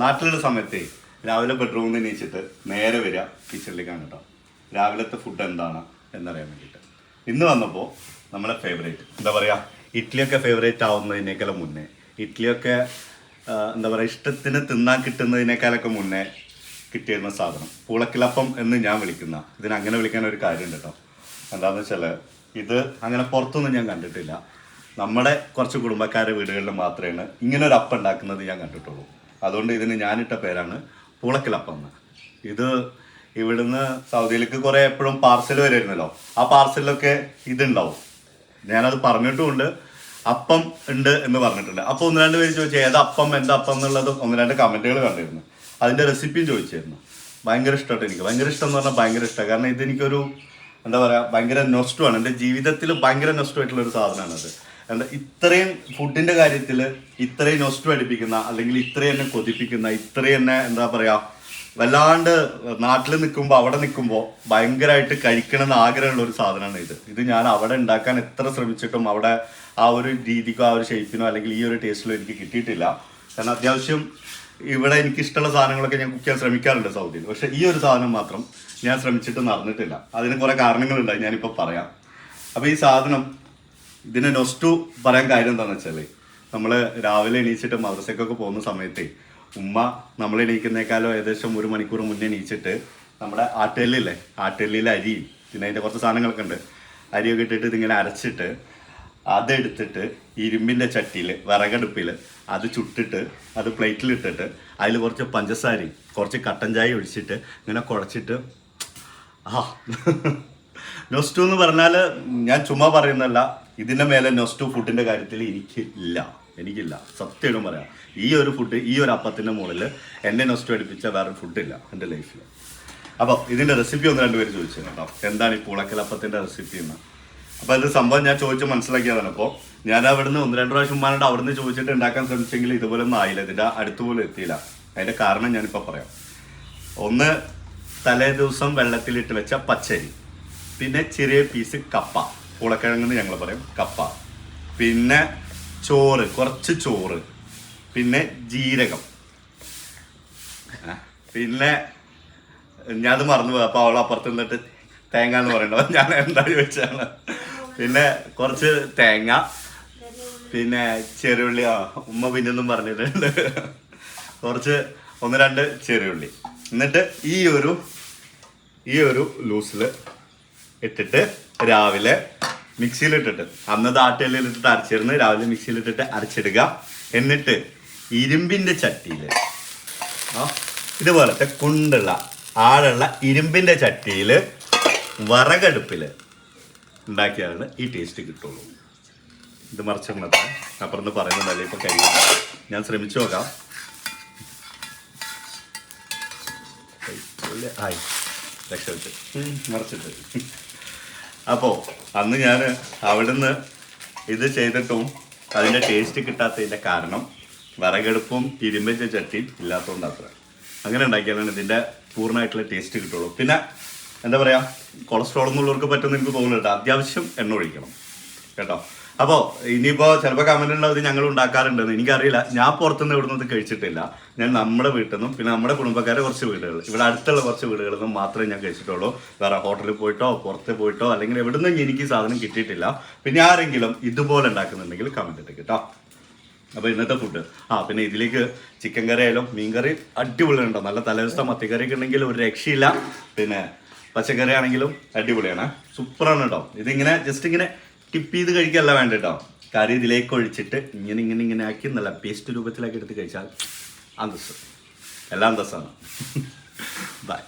നാട്ടിലുള്ള സമയത്തെ രാവിലെ ബെഡ്റൂമിൽ നിന്ന് എണീച്ചിട്ട് നേരെ വരിക കിച്ചണിലേക്കാണ് കേട്ടോ. രാവിലത്തെ ഫുഡ് എന്താണ് എന്നറിയാൻ വേണ്ടിയിട്ട്. ഇന്ന് വന്നപ്പോൾ നമ്മുടെ ഫേവറേറ്റ് എന്താ പറയുക ഇഡ്ഡലിയൊക്കെ ഫേവറേറ്റ് ആവുന്നതിനേക്കാളും മുന്നേ ഇഡ്ഡലിയൊക്കെ എന്താ പറയുക ഇഷ്ടത്തിന് തിന്നാൻ കിട്ടുന്നതിനേക്കാളൊക്കെ മുന്നേ കിട്ടിയിരുന്ന സാധനം. പൂളക്കിലപ്പം എന്ന് ഞാൻ വിളിക്കുന്ന ഇതിന് അങ്ങനെ വിളിക്കാൻ ഒരു കാര്യമുണ്ട് കേട്ടോ. എന്താണെന്ന് വെച്ചാൽ ഇത് അങ്ങനെ പുറത്തൊന്നും ഞാൻ കണ്ടിട്ടില്ല. നമ്മുടെ കുറച്ച് കുടുംബക്കാരുടെ വീടുകളിൽ മാത്രമാണ് ഇങ്ങനെ ഒരു അപ്പം ഉണ്ടാക്കുന്നത് ഞാൻ കണ്ടിട്ടുള്ളൂ. അതുകൊണ്ട് ഇതിന് ഞാനിട്ട പേരാണ് പുളക്കിലപ്പം ഇത് ഇവിടുന്ന് സൗദിയിലേക്ക് കുറേ എപ്പോഴും പാർസൽ വരുന്നല്ലോ ആ പാർസലിലൊക്കെ ഇതുണ്ടാവും. ഞാനത് പറഞ്ഞിട്ടുമുണ്ട്. അപ്പം ഉണ്ട് എന്ന് പറഞ്ഞിട്ടുണ്ട്. അപ്പോൾ ഒന്ന് രണ്ട് പേര് ചോദിച്ചു ഏത് അപ്പം എന്താ അപ്പം എന്നുള്ളത് ഒന്ന് രണ്ട് കമന്റുകൾ കണ്ടിരുന്നു. അതിന്റെ റെസിപ്പിയും ചോദിച്ചിരുന്നു. ഭയങ്കര ഇഷ്ടമായിട്ട് എനിക്ക്. ഭയങ്കര ഇഷ്ടം എന്ന് പറഞ്ഞാൽ ഭയങ്കര ഇഷ്ടമാണ്. കാരണം ഇതെനിക്കൊരു എന്താ പറയുക ഭയങ്കര നൊഷ്ടമാണ് എന്റെ ജീവിതത്തിൽ ഭയങ്കര നൊഷ്ടമായിട്ടുള്ള ഒരു സാധനമാണത്. എന്താ ഇത്രയും ഫുഡിന്റെ കാര്യത്തിൽ ഇത്രയും നൊസ്റ്റു അടിപ്പിക്കുന്ന അല്ലെങ്കിൽ ഇത്രയും എന്നെ കൊതിപ്പിക്കുന്ന ഇത്രയും എന്നെ എന്താ പറയാ വല്ലാണ്ട് നാട്ടിൽ നിൽക്കുമ്പോൾ അവിടെ നിൽക്കുമ്പോൾ ഭയങ്കരമായിട്ട് കഴിക്കണമെന്ന് ആഗ്രഹമുള്ള ഒരു സാധനമാണ് ഇത്. ഇത് ഞാൻ അവിടെ ഉണ്ടാക്കാൻ എത്ര ശ്രമിച്ചിട്ടും അവിടെ ആ ഒരു രീതിക്കോ ആ ഒരു ഷേപ്പിനോ അല്ലെങ്കിൽ ഈ ഒരു ടേസ്റ്റിലോ എനിക്ക് കിട്ടിയിട്ടില്ല. കാരണം അത്യാവശ്യം ഇവിടെ എനിക്ക് ഇഷ്ടമുള്ള സാധനങ്ങളൊക്കെ ഞാൻ കുക്ക് ചെയ്യാൻ ശ്രമിക്കാറുണ്ട് സൗദിയിൽ. പക്ഷേ ഈ ഒരു സാധനം മാത്രം ഞാൻ ശ്രമിച്ചിട്ട് നടന്നിട്ടില്ല. അതിന് കുറേ കാരണങ്ങളുണ്ടായി ഞാനിപ്പോൾ പറയാം. അപ്പോൾ ഈ സാധനം ഇതിന് നൊസ്റ്റു പറയാൻ കാര്യം എന്താണെന്ന് വെച്ചാൽ നമ്മൾ രാവിലെ എണീച്ചിട്ട് മദ്രസക്കൊക്കെ പോകുന്ന സമയത്ത് ഉമ്മ നമ്മൾ എണീക്കുന്നേക്കാളും ഏകദേശം ഒരു മണിക്കൂർ മുന്നേ എണീച്ചിട്ട് നമ്മുടെ ആട്ടുകല്ലില്ലേ ആട്ടുകല്ലിലെ അരി പിന്നെ അതിന്റെ കുറച്ച് സാധനങ്ങളൊക്കെ ഉണ്ട്. അരിയൊക്കെ ഇട്ടിട്ട് ഇതിങ്ങനെ അരച്ചിട്ട് അതെടുത്തിട്ട് ഇരുമ്പിന്റെ ചട്ടിയിൽ വിറകടുപ്പിൽ അത് ചുട്ടിട്ട് അത് പ്ലേറ്റിൽ ഇട്ടിട്ട് അതിൽ കുറച്ച് പഞ്ചസാരയും കുറച്ച് കട്ടൻ ചായ ഒഴിച്ചിട്ട് ഇങ്ങനെ കുഴച്ചിട്ട് ആ. നൊസ്റ്റു എന്ന് പറഞ്ഞാൽ ഞാൻ ചുമ്മാ പറയുന്നല്ല ഇതിന്റെ മേലെ നൊസ്റ്റു ഫുഡിന്റെ കാര്യത്തിൽ എനിക്കില്ല. എനിക്കില്ല. സത്യമായിട്ടും പറയാം. ഈ ഒരു ഫുഡ് ഈ ഒരു അപ്പത്തിന്റെ മുകളിൽ എന്നെ നൊസ്റ്റു അടിപ്പിച്ച വേറെ ഫുഡില്ല എന്റെ ലൈഫിൽ അപ്പോൾ ഇതിന്റെ റെസിപ്പി ഒന്ന് രണ്ടുപേര് ചോദിച്ചു കേട്ടോ. എന്താണ് ഈ പുളക്കലപ്പത്തിന്റെ റെസിപ്പി എന്ന്? അപ്പോൾ അത് സംഭവം ഞാൻ ചോദിച്ച് മനസ്സിലാക്കിയതാണ്. അപ്പോൾ ഞാൻ അവിടുന്ന് ഒന്ന് രണ്ട് പ്രാവശ്യം ഉമ്മാനോട് അവിടുന്ന് ചോദിച്ചിട്ട് ഉണ്ടാക്കാൻ ശ്രമിച്ചെങ്കിൽ ഇതുപോലെ ഒന്നും ആയില്ല. ഇതിന്റെ അടുത്തുപോലെ എത്തിയില്ല. അതിന്റെ കാരണം ഞാനിപ്പോൾ പറയാം. ഒന്ന് തലേ ദിവസം വെള്ളത്തിലിട്ട് വെച്ച പച്ചരി. പിന്നെ ചെറിയ പീസ് കപ്പ. പൂളക്കിഴങ്ങെന്ന് ഞങ്ങൾ പറയും. കപ്പ. പിന്നെ ചോറ്. കുറച്ച് ചോറ്. പിന്നെ ജീരകം. പിന്നെ ഞാനത് മറന്നുപോയി അപ്പോൾ അവൾ അപ്പുറത്ത് നിന്നിട്ട് തേങ്ങ എന്ന് പറയണ്ടത് ഞാൻ എന്താ ചോദിച്ചാണ് പിന്നെ കുറച്ച് തേങ്ങ. പിന്നെ ചെറുള്ളി ആ ഉമ്മ പിന്നൊന്നും പറഞ്ഞിട്ടുണ്ട്. കുറച്ച് ഒന്ന് രണ്ട് ചെറുള്ളി എന്നിട്ട് ഈ ഒരു ഈ ഒരു ലൂസിൽ ഇട്ടിട്ട് രാവിലെ മിക്സിയിലിട്ടിട്ട്. അന്ന് ആട്ടുകല്ലിലിട്ടിട്ട് അരച്ചിരുന്ന് രാവിലെ മിക്സിയിലിട്ടിട്ട് അരച്ചിടുക. എന്നിട്ട് ഇരുമ്പിന്റെ ചട്ടിയിൽ ഇതുപോലത്തെ കുണ്ടുള്ള ആളുള്ള ഇരുമ്പിന്റെ ചട്ടിയിൽ വിറകടുപ്പിൽ ഉണ്ടാക്കിയാലാണ് ഈ ടേസ്റ്റ് കിട്ടുള്ളൂ. ഇത് മറിച്ചിടണത് അപ്പുറത്ത് പറയുന്നുണ്ടല്ലേ ഇപ്പൊ കഴിയും. ഞാൻ ശ്രമിച്ചു നോക്കാം. ആയി. രക്ഷപ്പെട്ട്. മറിച്ചിട്ട്. അപ്പോൾ അന്ന് ഞാൻ അവിടുന്ന് ഇത് ചെയ്തിട്ടും അതിന്റെ ടേസ്റ്റ് കിട്ടാത്തതിന്റെ കാരണം വിറകെടുപ്പും തിരുമ്പച്ച ചട്ടിയും ഇല്ലാത്തതുകൊണ്ട് അത്ര അങ്ങനെ ഉണ്ടാക്കിയാലാണ് ഇതിന്റെ പൂർണമായിട്ടുള്ള ടേസ്റ്റ് കിട്ടുള്ളൂ. പിന്നെ എന്താ പറയുക കൊളസ്ട്രോൾ എന്നുള്ളവർക്ക് പറ്റുമെന്ന് എനിക്ക് തോന്നുന്നുണ്ട് അത്യാവശ്യം എണ്ണ ഒഴിക്കണം. കേട്ടോ? അപ്പോൾ ഇനിയിപ്പോൾ ചിലപ്പോൾ കമന്റ് ഉണ്ടാവും ഇത് ഞങ്ങൾ ഉണ്ടാക്കാറുണ്ടെന്ന് എനിക്കറിയില്ല. ഞാൻ പുറത്തുനിന്ന് ഇവിടെ നിന്ന് കഴിച്ചിട്ടില്ല. ഞാൻ നമ്മുടെ വീട്ടിൽ നിന്നും പിന്നെ നമ്മുടെ കുടുംബക്കാരെ കുറച്ച് വീടുകൾ. ഇവിടെ അടുത്തുള്ള കുറച്ച് വീടുകളിൽ നിന്നും മാത്രമേ ഞാൻ കഴിച്ചിട്ടുള്ളൂ. വേറെ ഹോട്ടലിൽ പോയിട്ടോ പുറത്ത് പോയിട്ടോ അല്ലെങ്കിൽ എവിടെ നിന്നും എനിക്ക് സാധനം കിട്ടിയിട്ടില്ല. പിന്നെ ആരെങ്കിലും ഇതുപോലെ ഉണ്ടാക്കുന്നുണ്ടെങ്കിൽ കമന്റ് ഇട്ട് കേട്ടോ അപ്പോൾ ഇന്നത്തെ ഫുഡ് ആ പിന്നെ ഇതിലേക്ക് ചിക്കൻ കറി ആയാലും മീൻ കറി അടിപൊളി ഉണ്ടോ നല്ല തലേദിവസത്തെ മത്തിക്കറി ഒക്കെ ഉണ്ടെങ്കിൽ ഒരു രക്ഷയില്ല. പിന്നെ പച്ചക്കറി ആണെങ്കിലും അടിപൊളിയാണ്. സൂപ്പറാണ് കേട്ടോ ഇതിങ്ങനെ ജസ്റ്റ് ഇങ്ങനെ ടിപ്പ് ചെയ്ത് കഴിക്കല്ല വേണ്ട കേട്ടോ കറി ഇതിലേക്ക് ഒഴിച്ചിട്ട് ഇങ്ങനെ ഇങ്ങനെ ഇങ്ങനെ ആക്കി നല്ല പേസ്റ്റ് രൂപത്തിലാക്കി എടുത്ത് കഴിച്ചാൽ അന്തസ് എല്ലാം അന്തസ്സാണ്. ബൈ